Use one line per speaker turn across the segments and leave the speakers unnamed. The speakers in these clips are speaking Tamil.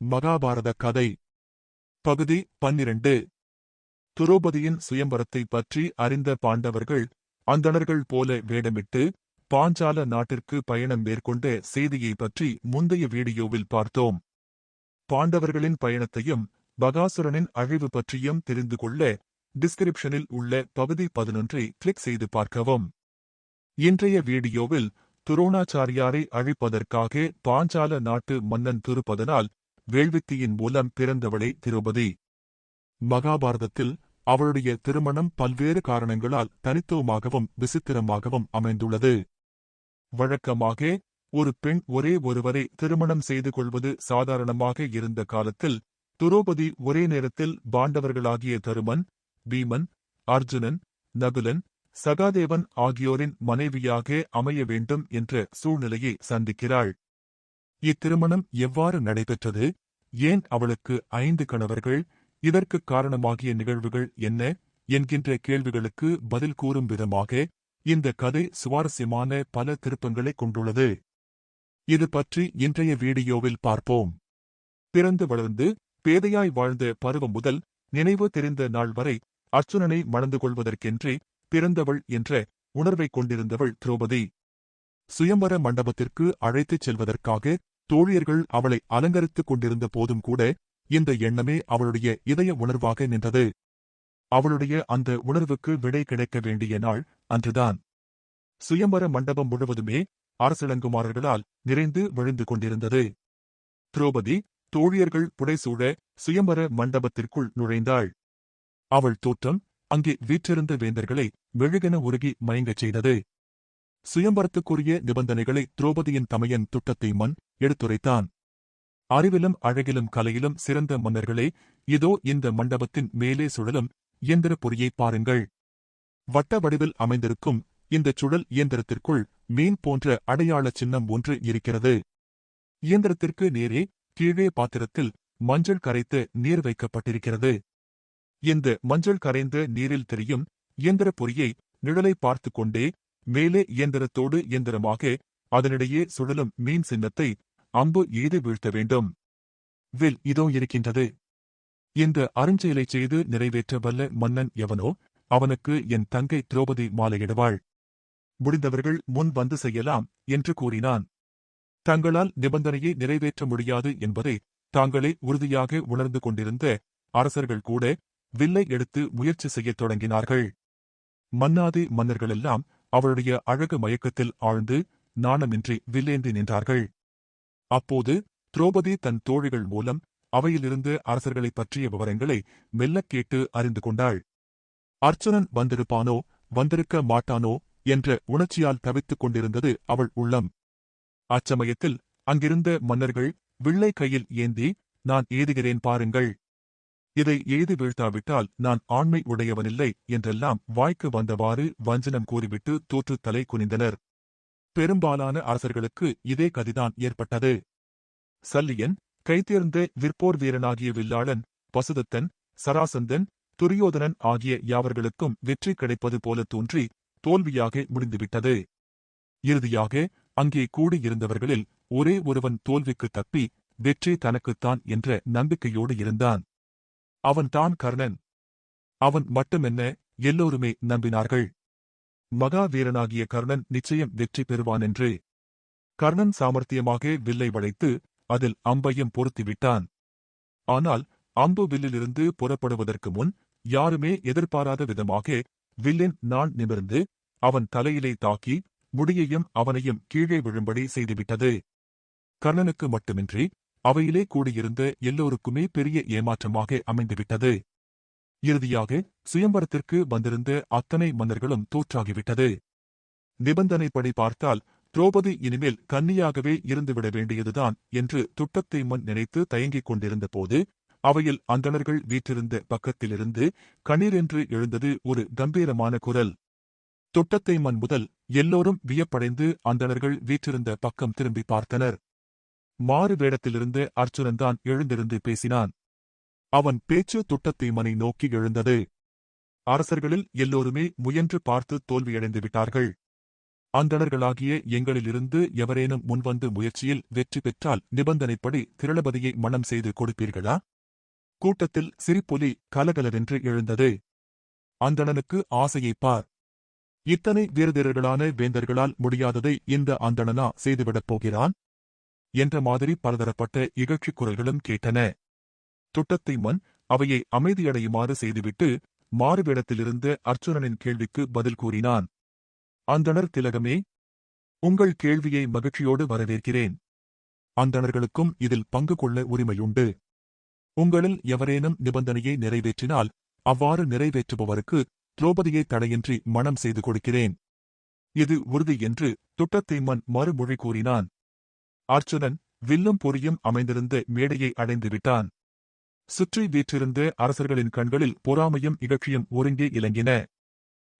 மகாபாரத கதை. பகுதி பன்னிரண்டு. துரோபதியின் சுயம்பரத்தை பற்றி அறிந்த பாண்டவர்கள் அந்தணர்கள் போல வேடமிட்டு பாஞ்சால நாட்டிற்கு பயணம் மேற்கொண்ட செய்தியை பற்றி முந்தைய வீடியோவில் பார்த்தோம். பாண்டவர்களின் பயணத்தையும் பகாசுரனின் அழிவு பற்றியும் தெரிந்து கொள்ள டிஸ்கிரிப்ஷனில் உள்ள பகுதி பதினொன்றை கிளிக் செய்து பார்க்கவும். இன்றைய வீடியோவில் துரோணாச்சாரியாரை அழிப்பதற்காக பாஞ்சால நாட்டு மன்னன் திருப்பதனால் வேள்வித்தியின் மூலம் பிறந்தவளே திருபதி. மகாபாரதத்தில் அவளுடைய திருமணம் பல்வேறு காரணங்களால் தனித்துவமாகவும் விசித்திரமாகவும் அமைந்துள்ளது. வழக்கமாக ஒரு பெண் ஒரே ஒருவரை திருமணம் செய்து கொள்வது சாதாரணமாக இருந்த காலத்தில் துரோபதி ஒரே நேரத்தில் பாண்டவர்களாகிய தருமன் பீமன் அர்ஜுனன் நகுலன் சகாதேவன் ஆகியோரின் மனைவியாக அமைய வேண்டும் என்ற சூழ்நிலையை சந்திக்கிறாள். இத்திருமணம் எவ்வாறு நடைபெற்றது? ஏன் அவளுக்கு ஐந்து கணவர்கள்? இதற்குக் காரணமாகிய நிகழ்வுகள் என்ன? என்கின்ற கேள்விகளுக்கு பதில் கூறும் விதமாக இந்த கதை சுவாரஸ்யமான பல திருப்பங்களை கொண்டுள்ளது. இது பற்றி இன்றைய வீடியோவில் பார்ப்போம். பிறந்து வளர்ந்து பேதையாய் வாழ்ந்த பருவம் முதல் நினைவு தெரிந்த நாள் வரை அர்ச்சுனனை மணந்து கொள்வதற்கென்றே பிறந்தவள் என்ற உணர்வைக் கொண்டிருந்தவள் திரௌபதி. சுயம்பர மண்டபத்திற்கு அழைத்துச் செல்வதற்காக தோழியர்கள் அவளை அலங்கரித்துக் கொண்டிருந்த போதும் கூட இந்த எண்ணமே அவளுடைய இதய உணர்வாக நின்றது. அவளுடைய அந்த உணர்வுக்கு விடை கிடைக்க வேண்டிய நாள் அன்றுதான். சுயம்பர மண்டபம் முழுவதுமே அரசிளங்குமாரர்களால் நிறைந்து விழுந்து கொண்டிருந்தது. திரௌபதி தோழியர்கள் புடைசூழ சுயம்பர மண்டபத்திற்குள் நுழைந்தாள். அவள் தோற்றம் அங்கே வீற்றிருந்த வேந்தர்களை மெழுகென உருகி மயங்கச் செய்தது. சுயம்பரத்துக்குரிய நிபந்தனைகளை திரௌபதியின் தமையன் துட்டத்தை மண் எடுத்துரைத்தான். அறிவிலும் அழகிலும் கலையிலும் சிறந்த மன்னர்களே இதோ இந்த மண்டபத்தின் மேலே சுழலும் இயந்திர பொறியை பாருங்கள். வட்ட வடிவில் அமைந்திருக்கும் இந்த சுழல் இயந்திரத்திற்குள் மீன் போன்ற அடையாள சின்னம் ஒன்று இருக்கிறது. இயந்திரத்திற்கு நேரே கீழே பாத்திரத்தில் மஞ்சள் கரைத்து நீர் வைக்கப்பட்டிருக்கிறது. இந்த மஞ்சள் கரைந்த நீரில் தெரியும் இயந்திர பொறியை நிழலை பார்த்துக் கொண்டே மேலே இயந்திரத்தோடு இயந்திரமாக அதனிடையே சுழலும் மீன் சின்னத்தை அம்பு எய்து வீழ்த்த வேண்டும். வில் இதோ இருக்கின்றது. இந்த அருஞ்செயலைச் செய்து நிறைவேற்ற வல்ல மன்னன் எவனோ அவனுக்கு என் தங்கை திரௌபதி மாலையிடுவாள். முடிந்தவர்கள் முன் வந்து செய்யலாம் என்று கூறினான். தங்களால் நிபந்தனையை நிறைவேற்ற முடியாது என்பதை தாங்களே உறுதியாக உணர்ந்து கொண்டிருந்த அரசர்கள் கூட வில்லை எடுத்து முயற்சி செய்யத் தொடங்கினார்கள். மன்னாதி மன்னர்களெல்லாம் அவளுடைய அழகு மயக்கத்தில் ஆழ்ந்து நாணமின்றி வில்லேந்தி நின்றார்கள். அப்போது திரௌபதி தன் தோழிகள் மூலம் அவையிலிருந்து அரசர்களைப் பற்றிய விவரங்களை மெல்லக் கேட்டு அறிந்து கொண்டாள். அர்ச்சுனன் வந்திருப்பானோ வந்திருக்க மாட்டானோ? என்ற உணர்ச்சியால் தவித்துக் கொண்டிருந்தது அவள் உள்ளம். அச்சமயத்தில் அங்கிருந்த மன்னர்கள் வில்லை கையில் ஏந்தி நான் ஏதுகிறேன் பாருங்கள். இதை எய்து வீழ்த்தாவிட்டால் நான் ஆண்மை உடையவனில்லை என்றெல்லாம் வாய்க்கு வந்தவாறு வஞ்சனம் கூறிவிட்டு தோற்று தலை குனிந்தனர். பெரும்பாலான அரசர்களுக்கு இதே கதிதான் ஏற்பட்டது. சல்லியன் கைதேர்ந்த விற்போர் வீரனாகிய வில்லாளன் பசுதத்தன் சராசந்தன் துரியோதனன் ஆகிய யாவர்களுக்கும் வெற்றி கிடைப்பது போல தோன்றி தோல்வியாக முடிந்துவிட்டது. இறுதியாக அங்கே கூடியிருந்தவர்களில் ஒரே ஒருவன் தோல்விக்கு தப்பி வெற்றி தனக்குத்தான் என்ற நம்பிக்கையோடு இருந்தான். அவன்தான் கர்ணன். அவன் மட்டுமென்ன எல்லோருமே நம்பினார்கள். மகாவீரனாகிய கர்ணன் நிச்சயம் வெற்றி பெறுவான் என்று. கர்ணன் சாமர்த்தியமாக வில்லை வளைத்து அதில் அம்பையும் பொருத்திவிட்டான் ஆனால் அம்பு வில்லிலிருந்து புறப்படுவதற்கு முன் யாருமே எதிர்பாராத விதமாக வில்லின் நான் நிமிர்ந்து அவன் தலையிலே தாக்கி முடியையும் அவனையும் கீழே விழும்படி செய்துவிட்டது. கர்ணனுக்கு மட்டுமின்றி அவையிலே கூடியிருந்த எல்லோருக்குமே பெரிய ஏமாற்றமாக அமைந்துவிட்டது. இறுதியாக சுயம்பரத்திற்கு வந்திருந்த அத்தனை மன்னர்களும் தோற்றாகிவிட்டது. நிபந்தனைப்படி பார்த்தால் திரௌபதி இனிமேல் கன்னியாகவே இருந்துவிட வேண்டியதுதான் என்று துட்டத்தை மண் நினைத்து தயங்கிக் கொண்டிருந்த போது அவையில் அந்தணர்கள் வீற்றிருந்த பக்கத்திலிருந்து கண்ணீரென்று எழுந்தது ஒரு கம்பீரமான குரல். துட்டத்தை மண் முதல் எல்லோரும் வியப்படைந்து அந்தணர்கள் வீற்றிருந்த பக்கம் திரும்பி பார்த்தனர். மாறு வேடத்திலிருந்து அர்ச்சுனன்தான் எழுந்திருந்து பேசினான். அவன் பேச்சு துட்டத்தை மனை நோக்கி எழுந்தது. அரசர்களில் எல்லோருமே முயன்று பார்த்து தோல்வியடைந்து விட்டார்கள். அந்தணர்களாகிய எங்களிலிருந்து எவரேனும் முன்வந்து முயற்சியில் வெற்றி பெற்றால் நிபந்தனைப்படி திரளபதியை மணம் செய்து கொடுப்பீர்களா? கூட்டத்தில் சிரிப்பொலி கலகலவென்று எழுந்தது. அந்தணனுக்கு ஆசையைப் பார். இத்தனை வீரதீரர்களான வேந்தர்களால் முடியாததை இந்த அந்தணனா செய்துவிடப் போகிறான்? என்ற மாதிரி பலதரப்பட்ட இகழ்ச்சிக் குரல்களும் கேட்டன. துட்டத்தை மன் அவையை அமைதியடையுமாறு செய்துவிட்டு மாறுவேடத்திலிருந்த அர்ச்சுனனின் கேள்விக்கு பதில் கூறினான். அந்தணர் திலகமே உங்கள் கேள்வியை மகிழ்ச்சியோடு வரவேற்கிறேன். அந்தணர்களுக்கும் இதில் பங்கு கொள்ள உரிமையுண்டு. உங்களில் எவரேனும் நிபந்தனையை நிறைவேற்றினால் அவ்வாறு நிறைவேற்றுபவருக்கு துரோபதியை தடையின்றி மணம் செய்து கொடுக்கிறேன். இது உறுதி என்று துட்டத்தீமன் மறுமொழி கூறினான். அர்ச்சுனன் வில்லும் பொறியும் அமைந்திருந்து மேடையை அடைந்து விட்டான். சுற்றி வீற்றிருந்த அரசர்களின் கண்களில் பொறாமையும் இகழ்ச்சியும் ஒருங்கே இலங்கின.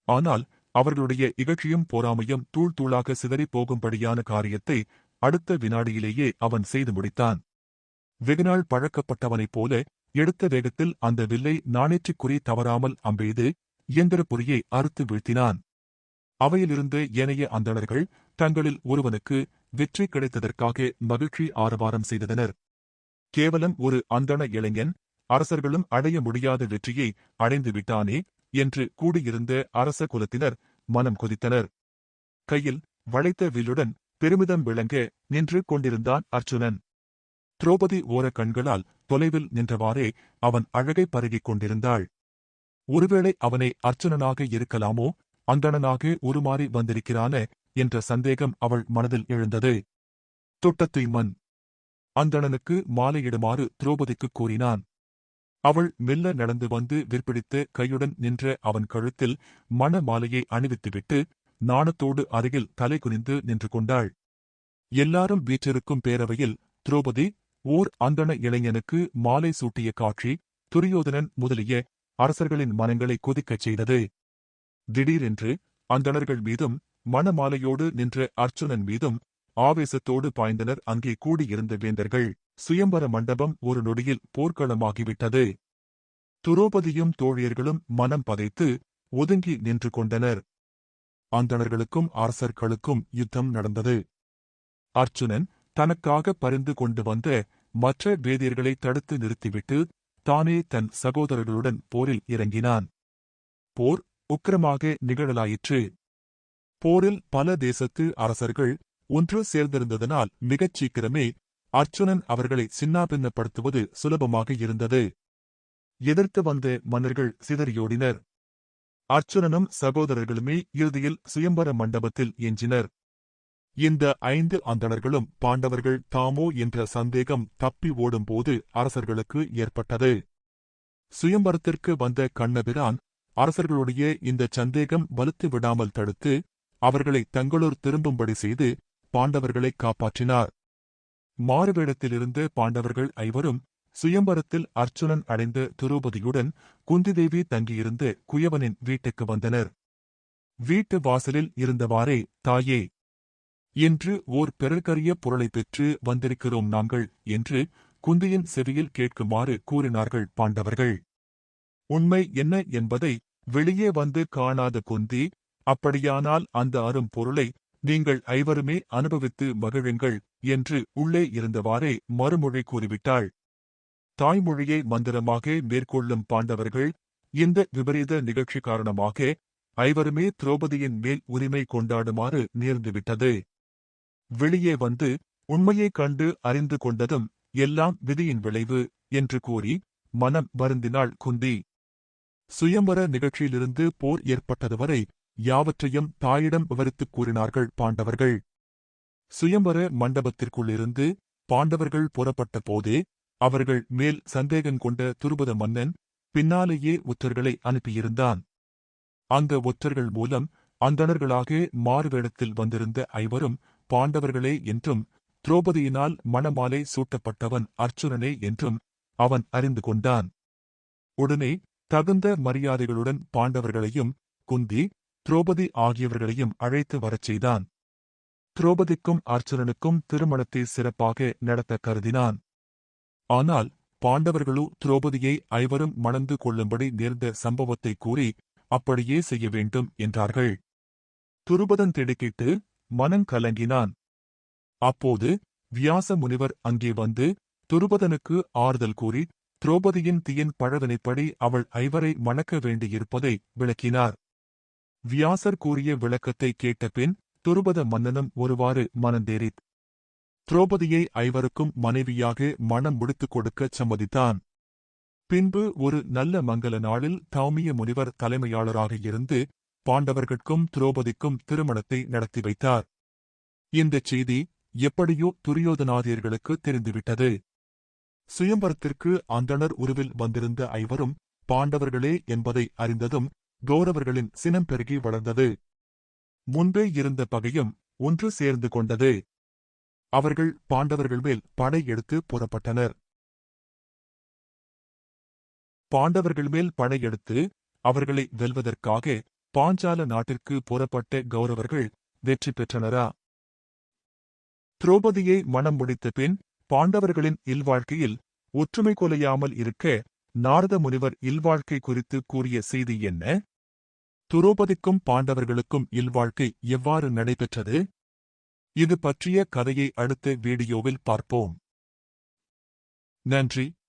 ஆனால் அவர்களுடைய இகழ்ச்சியும் பொறாமையும் தூள் தூளாக சிதறிப் போகும்படியான காரியத்தை அடுத்த வினாடியிலேயே அவன் செய்து முடித்தான். வெகுநாள் பழக்கப்பட்டவனைப் போல எடுத்த வேகத்தில் அந்த வில்லை நாணேற்றிக்குறி தவறாமல் அம்பெய்து இயந்திரப் பொறியை அறுத்து வீழ்த்தினான். அவையிலிருந்த ஏனைய அந்தணர்கள் தங்களில் ஒருவனுக்கு வெற்றி கிடைத்ததற்காக மகிழ்ச்சி ஆரவாரம் செய்தனர். கேவலம் ஒரு அந்தண இளைஞன் அரசர்களும் அடைய முடியாத வெற்றியை அடைந்து விட்டானே என்று கூடியிருந்த அரச குலத்தினர் மனம் கொதித்தனர். கையில் வளைத்த வில்லுடன் பெருமிதம் விளங்க நின்று கொண்டிருந்தான் அர்ச்சுனன் திரௌபதி ஓர கண்களால் தொலைவில் நின்றவாறே அவன் அழகை பருகிக் கொண்டிருந்தாள். ஒருவேளை அவனை அர்ச்சுனனாக இருக்கலாமோ அந்தணனாக உருமாறி வந்திருக்கிறானே என்ற சந்தேகம் அவள் மனதில் எழுந்தது. தொட்டத்தை மண் அந்தணனுக்கு மாலையிடுமாறு திரௌபதிக்கு கூறினான். அவள் மெல்ல நடந்து வந்து விற்பிடித்து கையுடன் நின்ற அவன் கழுத்தில் மண மாலையை அணிவித்துவிட்டு நாணத்தோடு அருகில் தலை குனிந்து நின்று கொண்டாள். எல்லாரும் வீற்றிருக்கும் பேரவையில் திரௌபதி ஓர் அந்தண இளைஞனுக்கு மாலை சூட்டிய காட்சி துரியோதனன் முதலிய அரசர்களின் மனங்களை கொதிக்கச் செய்தது. திடீரென்று அந்தணர்கள் மீதும் மணமாலையோடு நின்ற அர்ச்சுனன் மீதும் ஆவேசத்தோடு பாய்ந்தனர். அங்கே கூடியிருந்த வேந்தர்கள் சுயம்பர மண்டபம் ஒரு நொடியில் போர்க்களமாகிவிட்டது. துரோபதியும் தோழியர்களும் மனம் பதைத்து ஒதுங்கி நின்று கொண்டனர். அந்தணர்களுக்கும் அரசர்களுக்கும் யுத்தம் நடந்தது. அர்ச்சுனன் தனக்காக பரிந்து கொண்டு வந்த மற்ற வேதியர்களை தடுத்து நிறுத்திவிட்டு தானே தன் சகோதரர்களுடன் போரில் இறங்கினான். போர் உக்கிரமாக நிகழலாயிற்று. போரில் பல தேசத்து அரசர்கள் ஒன்று சேர்ந்திருந்ததனால் மிகச் சீக்கிரமே அர்ச்சுனன் அவர்களை சின்னாபின்னப்படுத்துவது சுலபமாக இருந்தது. எதிர்த்து வந்த மன்னர்கள் சிதறியோடினர். அர்ச்சுனனும் சகோதரர்களுமே இறுதியில் சுயம்பர மண்டபத்தில் எஞ்சினர் இந்த ஐந்து அந்தணர்களும் பாண்டவர்கள் தாமோ என்ற சந்தேகம் தப்பி ஓடும்போது அரசர்களுக்கு ஏற்பட்டது. சுயம்பரத்திற்கு வந்த கண்ணபிரான் அரசர்களுடைய இந்த சந்தேகம் வலுத்து விடாமல் தடுத்து அவர்களை தங்களூர் திரும்பும்படி செய்து பாண்டவர்களை காப்பாற்றினார். மாறுவேடத்திலிருந்து பாண்டவர்கள் ஐவரும் சுயம்பரத்தில் அர்ச்சுனன் அடைந்த திருபதியுடன் குந்திதேவி தங்கியிருந்து குயவனின் வீட்டுக்கு வந்தனர். வீட்டு வாசலில் இருந்தவாறே தாயே என்று ஓர் பிறர்கரிய பொருளை பெற்று வந்திருக்கிறோம் நாங்கள் என்று குந்தியின் செவியில் கேட்குமாறு கூறினார்கள் பாண்டவர்கள். உண்மை என்ன என்பதை வெளியே வந்து காணாத குந்தி அப்படியானால் அந்த அரும் பொருளை நீங்கள் ஐவருமே அனுபவித்து மகிழுங்கள் என்று உள்ளே இருந்தவாறே மறுமொழி கூறிவிட்டாள். தாய்மொழியை மந்திரமாக மேற்கொள்ளும் பாண்டவர்கள் இந்த விபரீத நிகழ்ச்சி காரணமாக ஐவருமே திரௌபதியின் மேல் உரிமை கொண்டாடுமாறு நேர்ந்துவிட்டது. வெளியே வந்து உண்மையைக் கண்டு அறிந்து கொண்டதும் எல்லாம் விதியின் விளைவு என்று கூறி மனம் வருந்தினாள் குந்தி. சுயம்பர நிகழ்ச்சியிலிருந்து போர் ஏற்பட்டது வரை யாவற்றையும் தாயிடம் விவரித்துக் கூறினார்கள் பாண்டவர்கள். சுயம்பர மண்டபத்திற்குள்ளிருந்து பாண்டவர்கள் புறப்பட்ட போதே அவர்கள் மேல் சந்தேகம் கொண்ட துருபத மன்னன் பின்னாலேயே ஒற்றர்களை அனுப்பியிருந்தான். அந்த ஒற்றர்கள் மூலம் அந்தணர்களாக மாறுவேடத்தில் வந்திருந்த ஐவரும் பாண்டவர்களே என்றும் திரௌபதியினால் மணமாலை சூட்டப்பட்டவன் அர்ச்சுனனே என்றும் அவன் அறிந்து கொண்டான். உடனே தகுந்த மரியாதைகளுடன் பாண்டவர்களையும் குந்தி திரௌபதி ஆகியவர்களையும் அழைத்து வரச் செய்தான். திரௌபதிக்கும் அர்ச்சுனனுக்கும் திருமணத்தை சிறப்பாக நடத்த கருதினான். ஆனால் பாண்டவர்களோ திரௌபதியை ஐவரும் மணந்து கொள்ளும்படி நேர்ந்த சம்பவத்தை கூறி அப்படியே செய்ய வேண்டும் என்றார்கள். துருபதன் திடுக்கிட்டு மனங்கலங்கினான் அப்போது வியாச முனிவர் அங்கே வந்து துருபதனுக்கு ஆறுதல் கூறி திரௌபதியின் தீயின் பழவினைப்படி அவள் ஐவரை மணக்க வேண்டியிருப்பதை விளக்கினார். வியாசர் கூறிய விளக்கத்தை கேட்டபின் துருபத மன்னனும் ஒருவாறு மனந்தேறித் திரௌபதியை ஐவருக்கும் மனைவியாக மணம் முடித்துக் கொடுக்கச் சம்மதித்தான். பின்பு ஒரு நல்ல மங்கல நாளில் தௌமிய முனிவர் தலைமையாளராக இருந்து பாண்டவர்கட்கும் திரௌபதிக்கும் திருமணத்தை நடத்தி வைத்தார். இந்தச் செய்தி எப்படியோ துரியோதனாதியர்களுக்கு தெரிந்துவிட்டது. சுயம்பரத்திற்கு அந்தணர் உருவில் வந்திருந்த ஐவரும் பாண்டவர்களே என்பதை அறிந்ததும் கௌரவர்களின் சினம் பெருகி வளர்ந்தது. முன்பே இருந்த பகையும் ஒன்று சேர்ந்து கொண்டது. அவர்கள் பாண்டவர்கள் மேல் படை எடுத்து புறப்பட்டனர். பாண்டவர்கள் மேல் படையெடுத்து அவர்களை வெல்வதற்காக பாஞ்சால நாட்டிற்கு புறப்பட்ட கௌரவர்கள் வெற்றி பெற்றனரா? திரௌபதியை மணம் முடித்த பின் பாண்டவர்களின் இல்வாழ்க்கையில் ஒற்றுமை கொலையாமல் இருக்க நாரத முனிவர் இல்வாழ்க்கை குறித்து கூறிய செய்தி என்ன? துரோபதிக்கும் பாண்டவர்களுக்கும் இல்வாழ்க்கை எவ்வாறு நடைபெற்றது? இது பற்றிய கதையை அடுத்த வீடியோவில் பார்ப்போம். நன்றி.